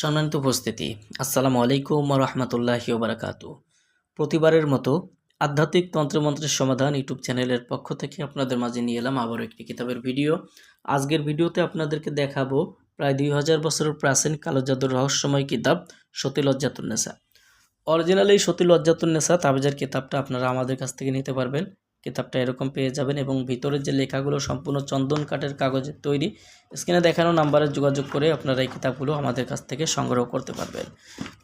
সম্মানিত উপস্থিতি, আসসালামু আলাইকুম রহমতুল্লাহি ওবরাকাত প্রতিবারের মতো আধ্যাত্মিক তন্ত্রমন্ত্রের সমাধান ইউটিউব চ্যানেলের পক্ষ থেকে আপনাদের মাঝে নিয়ে এলাম আবারও একটি কিতাবের ভিডিও। আজকের ভিডিওতে আপনাদেরকে দেখাবো প্রায় দুই হাজার বছরের প্রাচীন কালো জাদুর রহস্যময় কিতাব সতী লজ্জাতুন্নেসা অরিজিনাল এই সতী লজ্জাতুন্নেসা তাবিজের কিতাবটা আপনারা আমাদের কাছ থেকে নিতে পারবেন। কিতাবটা এরকম পেয়ে যাবেন এবং ভিতরের যে লেখাগুলো সম্পূর্ণ চন্দন কাঠের কাগজের তৈরি, স্ক্রিনে দেখানো নাম্বারে যোগাযোগ করে আপনারা এই কিতাবগুলো আমাদের কাছ থেকে সংগ্রহ করতে পারবেন।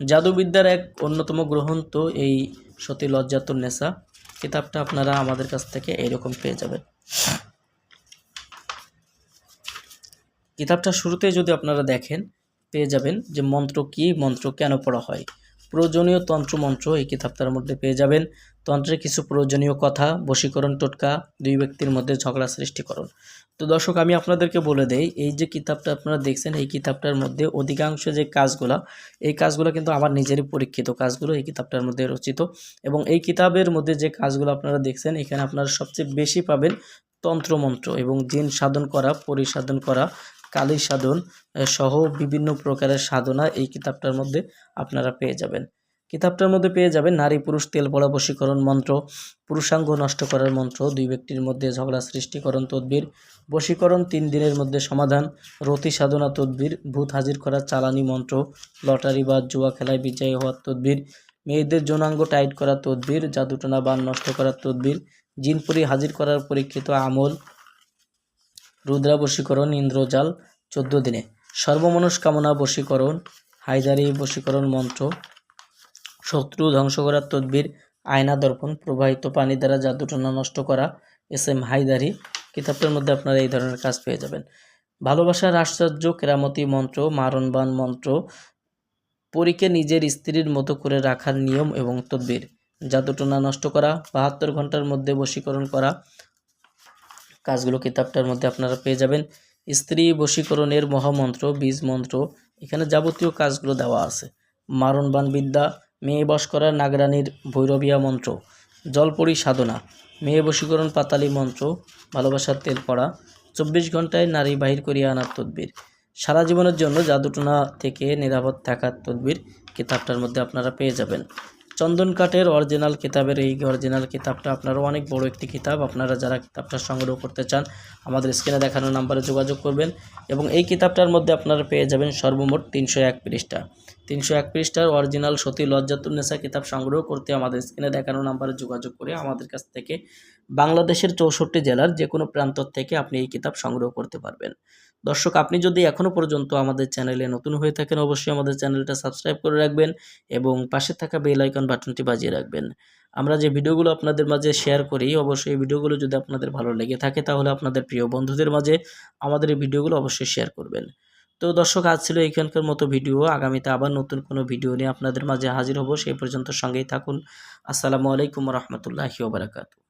জাদুবিদ্যার এক অন্যতম গ্রন্থ, এই সতী লজ্জাতুন নেশা, কিতাবটা আপনারা আমাদের কাছ থেকে এইরকম পেয়ে যাবেন। কিতাবটা শুরুতে যদি আপনারা দেখেন, পেয়ে যাবেন যে মন্ত্র কি, মন্ত্র কেন পড়া হয়। প্রয়োজনীয় তন্ত্রমন্ত্র এই কিতাবটার মধ্যে পেয়ে যাবেন। তন্ত্রের কিছু প্রয়োজনীয় কথা, বশীকরণ টোটকা, দুই ব্যক্তির মধ্যে ঝগড়া সৃষ্টিকরণ তো দর্শক, আমি আপনাদেরকে বলে দেই, এই যে কিতাবটা আপনারা দেখছেন, এই কিতাবটার মধ্যে অধিকাংশ যে কাজগুলো, এই কাজগুলো কিন্তু আমার নিজেরই পরীক্ষিত কাজগুলো এই কিতাবটার মধ্যে রচিত। এবং এই কিতাবের মধ্যে যে কাজগুলো আপনারা দেখছেন, এখানে আপনারা সবচেয়ে বেশি পাবেন তন্ত্রমন্ত্র এবং জিন সাধন করা, পরিসাধন করা কালী সাধন সহ বিভিন্ন প্রকারের সাধনা এই কিতাবটার মধ্যে আপনারা পেয়ে যাবেন। কিতাবটার মধ্যে পেয়ে যাবেন নারী পুরুষ তেল পড়া বশীকরণ মন্ত্র, পুরুষাঙ্গ নষ্ট করার মন্ত্র, দুই ব্যক্তির মধ্যে ঝগড়া সৃষ্টিকরণ তদ্বির, বশীকরণ তিন দিনের মধ্যে সমাধান, রতি সাধনা তদ্বির, ভূত হাজির করার চালানি মন্ত্র, লটারি বা জুয়া খেলায় বিজয়ী হওয়ার তদ্বির, মেয়েদের যৌনাঙ্গ টাইট করা তদ্বির, জাদুটনা বান নষ্ট করার তদ্বির, জিনপুরি হাজির করার পরীক্ষিত আমল, রুদ্রাবশীকরণ ইন্দ্রজাল, চোদ্দ দিনে। সর্বমনস্কামনা বশীকরণ, হায়দারি বশীকরণ মন্ত্র শত্রু ধ্বংস করার তদ্বির আয়না দর্পণ প্রবাহিত পানি দ্বারা জাদুটনা নষ্ট করা এস এম হায়দারি। কিতাবটার মধ্যে আপনারা এই ধরনের কাজ পেয়ে যাবেন। ভালোবাসার আশ্চর্য কেরামতি মন্ত্র মারণবান মন্ত্র, পরীকে নিজের স্ত্রীর মতো করে রাখার নিয়ম এবং তদ্বির, জাদুটনা নষ্ট করা, বাহাত্তর ঘণ্টার মধ্যে বশীকরণ করা কাজগুলো কিতাবটার মধ্যে আপনারা পেয়ে যাবেন। স্ত্রী বশীকরণের মহামন্ত্র বীজ মন্ত্র এখানে যাবতীয় কাজগুলো দেওয়া আছে। মারণবান বিদ্যা মেয়ে বস করা নাগরানির ভৈরবিয়া মন্ত্র, জলপরি সাধনা, মেয়ে বশীকরণ পাতালি মন্ত্র, ভালোবাসার তেল পড়া, চব্বিশ ঘন্টায় নারী বাহির করিয়া আনার তদ্বির। সারা জীবনের জন্য জাদুটনা থেকে নিরাপদ থাকার তদ্বির কিতাবটার মধ্যে আপনারা পেয়ে যাবেন। চন্দন কাঠের অরিজিনাল কিতাবের এই অরিজিনাল কিতাবটা আপনারও অনেক বড় একটি কিতাব। আপনারা যারা কিতাবটা সংগ্রহ করতে চান, আমাদের স্ক্রিনে দেখানো নাম্বারে যোগাযোগ করবেন এবং এই কিতাবটার মধ্যে আপনারা পেয়ে যাবেন সর্বমোট তিনশো এক পৃষ্ঠা। তিনশো এক পৃষ্ঠার অরিজিনাল সতী লজ্জাতুন্নেসা কিতাব সংগ্রহ করতে আমাদের স্ক্রিনে দেখানো নাম্বারে যোগাযোগ করে আমাদের কাছ থেকে বাংলাদেশের চৌষট্টি জেলার যে কোনো প্রান্ত থেকে আপনি এই কিতাব সংগ্রহ করতে পারবেন। দর্শক, আপনি যদি এখনও পর্যন্ত আমাদের চ্যানেলে নতুন হয়ে থাকেন, অবশ্যই আমাদের চ্যানেলটা সাবস্ক্রাইব করে রাখবেন এবং পাশে থাকা বেল আইকন বাটনটি বাজিয়ে রাখবেন। আমরা যে ভিডিওগুলো আপনাদের মাঝে শেয়ার করি, অবশ্যই এই ভিডিওগুলো যদি আপনাদের ভালো লেগে থাকে, তাহলে আপনাদের প্রিয় বন্ধুদের মাঝে আমাদের এই ভিডিওগুলো অবশ্যই শেয়ার করবেন। তো দর্শক, আজ ছিল এখানকার মতো ভিডিও। আগামীতে আবার নতুন কোনো ভিডিও নিয়ে আপনাদের মাঝে হাজির হব। সেই পর্যন্ত সঙ্গেই থাকুন। আসসালামু আলাইকুম রহমতুল্লাহি ওবরাকাতু